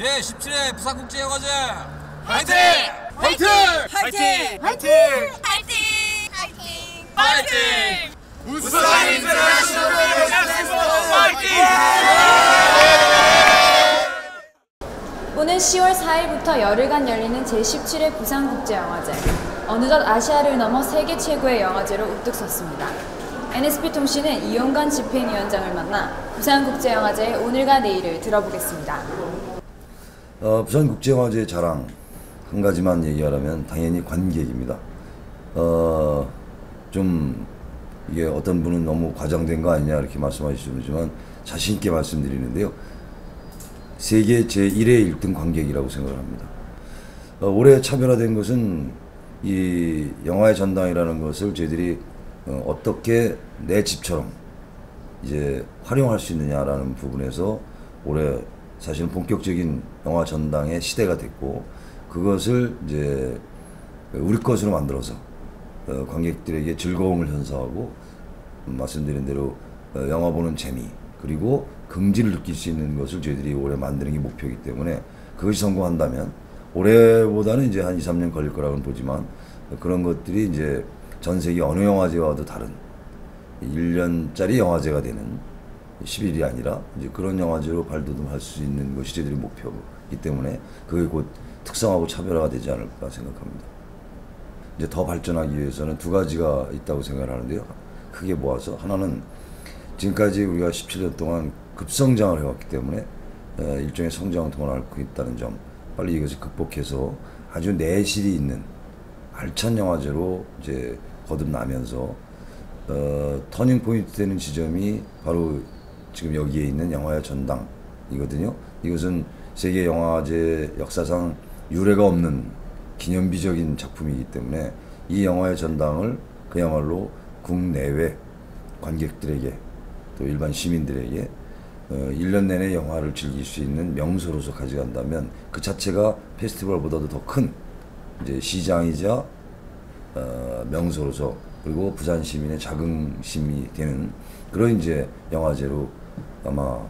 제17회 부산국제영화제 화이팅! 화이팅! 화이팅! 화이팅! 화이팅! 파이팅! 부산 인터내셔널 페스티벌 화이팅! 오는 10월 4일부터 열흘간 열리는 제17회 부산국제영화제. 어느덧 아시아를 넘어 세계 최고의 영화제로 우뚝 섰습니다. NSP통신은 이용관 집행위원장을 만나 부산국제영화제의 오늘과 내일을 들어보겠습니다. 어, 부산국제영화제 자랑 한 가지만 얘기하라면 당연히 관객입니다. 어, 좀 이게 어떤 분은 너무 과장된 거 아니냐 이렇게 말씀하시지만 자신 있게 말씀드리는데요. 세계 제1회 1등 관객이라고 생각을 합니다. 어, 올해 차별화된 것은 이 영화의 전당이라는 것을 저희들이 어, 어떻게 내 집처럼 이제 활용할 수 있느냐라는 부분에서 올해 사실은 본격적인 영화 전당의 시대가 됐고 그것을 이제 우리 것으로 만들어서 어, 관객들에게 즐거움을 현사하고 말씀드린 대로 어, 영화 보는 재미 그리고 긍지를 느낄 수 있는 것을 저희들이 올해 만드는 게 목표이기 때문에 그것이 성공한다면 올해보다는 이제 한 2, 3년 걸릴 거라고는 보지만 그런 것들이 이제 전 세계 어느 영화제와도 다른 1년짜리 영화제가 되는 10일이 아니라 이제 그런 영화제로 발돋움할 수 있는 것이 저희들의 목표이기 때문에 그게 곧 특성하고 차별화가 되지 않을까 생각합니다. 이제 더 발전하기 위해서는 두 가지가 있다고 생각을 하는데요. 크게 모아서 하나는 지금까지 우리가 17년 동안 급성장을 해왔기 때문에 어, 일종의 성장통을 앓고 있다는 점 빨리 이것을 극복해서 아주 내실이 있는 알찬 영화제로 이제 거듭나면서 어, 터닝 포인트 되는 지점이 바로 지금 여기에 있는 영화의 전당이거든요. 이것은 세계 영화제 역사상 유례가 없는 기념비적인 작품이기 때문에 이 영화의 전당을 그야말로 국내외 관객들에게 또 일반 시민들에게 어, 1년 내내 영화를 즐길 수 있는 명소로서 가져간다면 그 자체가 페스티벌보다도 더 큰 이제 시장이자 어, 명소로서 그리고 부산 시민의 자긍심이 되는 그런 이제 영화제로 아마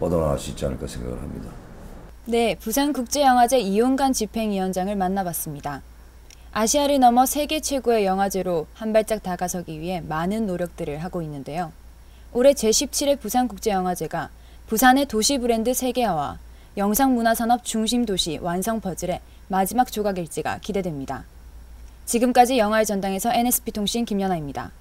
뻗어나갈 수 있지 않을까 생각을 합니다. 네, 부산국제영화제 이용관 집행위원장을 만나봤습니다. 아시아를 넘어 세계 최고의 영화제로 한 발짝 다가서기 위해 많은 노력들을 하고 있는데요. 올해 제17회 부산국제영화제가 부산의 도시 브랜드 세계화와 영상문화산업 중심 도시 완성 퍼즐의 마지막 조각일지가 기대됩니다. 지금까지 영화의 전당에서 NSP통신 김연아입니다.